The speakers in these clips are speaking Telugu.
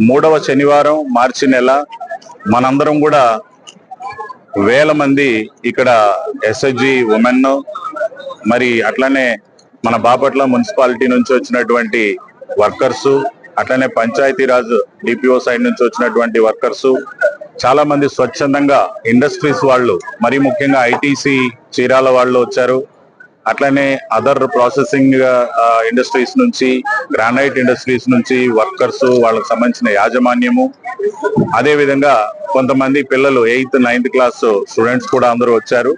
మూడవ శనివారం మార్చి నెల మనందరం కూడా వేల మంది ఇక్కడ ఎస్హెచ్జి ఉమెన్ మరి అట్లనే మన బాపట్ల మున్సిపాలిటీ నుంచి వచ్చినటువంటి వర్కర్స్ అట్లనే పంచాయతీరాజ్ డిపిఓ సైడ్ నుంచి వచ్చినటువంటి వర్కర్స్ చాలా మంది స్వచ్ఛందంగా ఇండస్ట్రీస్ వాళ్ళు మరి ముఖ్యంగా ఐటీసీ చీరాల వాళ్ళు వచ్చారు. అట్లనే అదర్ ప్రాసెసింగ్ ఇండస్ట్రీస్ నుంచి గ్రానైట్ ఇండస్ట్రీస్ నుంచి వర్కర్స్ వాళ్ళకి సంబంధించిన యాజమాన్యము. అదే విధంగా కొంతమంది పిల్లలు ఎయిత్ నైన్త్ క్లాస్ స్టూడెంట్స్ కూడా అందరూ వచ్చారు.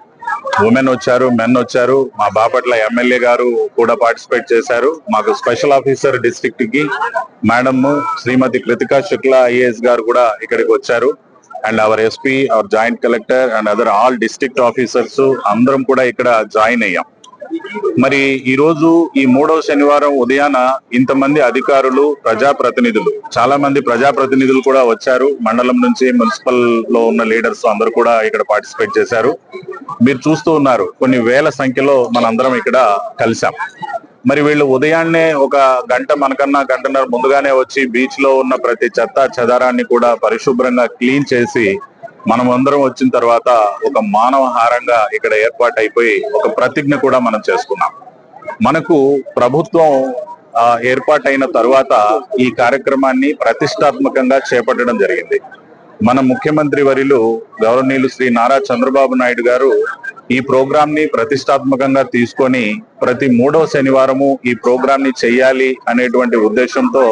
ఉమెన్ వచ్చారు మెన్ వచ్చారు. మా బాపట్ల ఎమ్మెల్యే గారు కూడా పార్టిసిపేట్ చేశారు. మాకు స్పెషల్ ఆఫీసర్ డిస్ట్రిక్ట్కి మేడం శ్రీమతి కృతికా శుక్లా ఐఏఎస్ గారు కూడా ఇక్కడికి వచ్చారు. And our SP our joint collector and other all district officers అందరం కూడా ఇక్కడ జాయిన్ అయ్యాం. మరి ఈరోజు ఈ మూడవ శనివారం ఉదయాన ఇంతమంది అధికారులు ప్రజాప్రతినిధులు చాలా మంది ప్రజాప్రతినిధులు కూడా వచ్చారు. మండలం నుంచి మున్సిపల్లో ఉన్న లీడర్స్ అందరూ కూడా ఇక్కడ పార్టిసిపేట్ చేశారు. మీరు చూస్తూ ఉన్నారు కొన్ని వేల సంఖ్యలో మనందరం ఇక్కడ కలిసాం మరి వీళ్ళు ఉదయాన్నే ఒక గంట మనకన్నా గంటన్నర ముందుగానే వచ్చి బీచ్లో ఉన్న ప్రతి చెత్త చెదారాన్ని కూడా పరిశుభ్రంగా క్లీన్ చేసి మనం అందరం వచ్చిన తర్వాత ఒక మానవ హారంగా ఇక్కడ ఏర్పాటు అయిపోయి ఒక ప్రతిజ్ఞ కూడా మనం చేసుకున్నాం. మనకు ప్రభుత్వం ఆ, ఏర్పాటైన తర్వాత ఈ కార్యక్రమాన్ని ప్రతిష్టాత్మకంగా చేపట్టడం జరిగింది. మన ముఖ్యమంత్రి వరిలు గౌరవనీయులు శ్రీ నారా చంద్రబాబు నాయుడు గారు ఈ ప్రోగ్రామ్ని ప్రతిష్టాత్మకంగా తీసుకొని ప్రతి మూడవ శనివారము ఈ ప్రోగ్రామ్ని చేయాలి అనేటువంటి ఉద్దేశంతో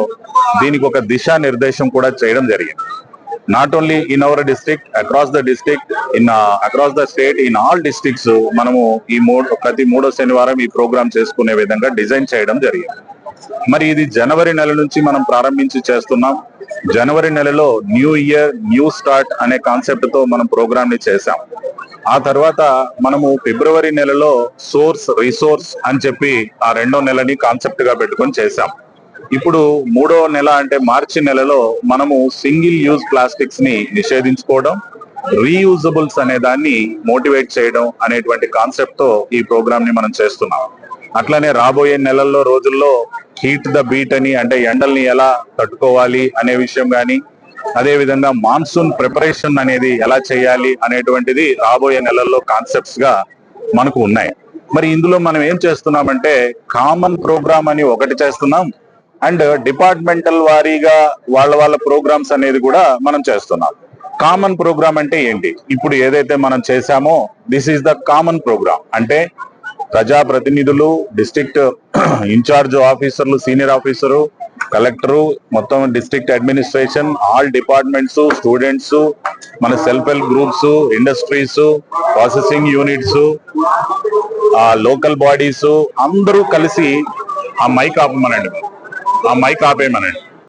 దీనికి ఒక దిశా నిర్దేశం కూడా చేయడం జరిగింది. Not only in our district across the district in across the state in all districts మనము ఈ మూడు ప్రతి మూడో శనివారం ఈ ప్రోగ్రామ్ చేసుకునే విధంగా డిజైన్ చేయడం జరిగింది. మరి ఇది జనవరి నెల నుంచి మనం ప్రారంభించి చేస్తున్నాం. జనవరి నెలలో న్యూ ఇయర్ న్యూ స్టార్ట్ అనే కాన్సెప్ట్తో మనం ప్రోగ్రామ్ని చేశాం. ఆ తర్వాత మనము ఫిబ్రవరి నెలలో సోర్స్ రిసోర్స్ అని చెప్పి ఆ రెండో నెలని కాన్సెప్ట్గా పెట్టుకొని చేశాం. ఇప్పుడు మూడో నెల అంటే మార్చి నెలలో మనము సింగిల్ యూజ్ ప్లాస్టిక్స్ని నిషేధించుకోవడం రీయూజబుల్స్ అనే దాన్ని మోటివేట్ చేయడం అనేటువంటి కాన్సెప్ట్తో ఈ ప్రోగ్రామ్ని మనం చేస్తున్నాం. అట్లనే రాబోయే నెలల్లో రోజుల్లో హీట్ ద బీట్ అని అంటే ఎండల్ని ఎలా తట్టుకోవాలి అనే విషయం కానీ అదే విధంగా మాన్సూన్ ప్రిపరేషన్ అనేది ఎలా చేయాలి అనేటువంటిది రాబోయే నెలల్లో కాన్సెప్ట్స్గా మనకు ఉన్నాయి. మరి ఇందులో మనం ఏం చేస్తున్నామంటే కామన్ ప్రోగ్రామ్ అని ఒకటి చేస్తున్నాం. అండ్ డిపార్ట్మెంటల్ వారీగా వాళ్ళ వాళ్ళ ప్రోగ్రామ్స్ అనేది కూడా మనం చేస్తున్నాం. కామన్ ప్రోగ్రామ్ అంటే ఏంటి? ఇప్పుడు ఏదైతే మనం చేశామో this is the common program అంటే ప్రజాప్రతినిధులు డిస్ట్రిక్ట్ ఇన్ఛార్జ్ ఆఫీసర్లు సీనియర్ ఆఫీసరు కలెక్టరు మొత్తం district administration all departments students మన self help groups industries processing units ఆ లోకల్ బాడీస్ అందరూ కలిసి ఆ మైక్ ఆపమనండి. ఆ మైక్ ఆపేయమనండి.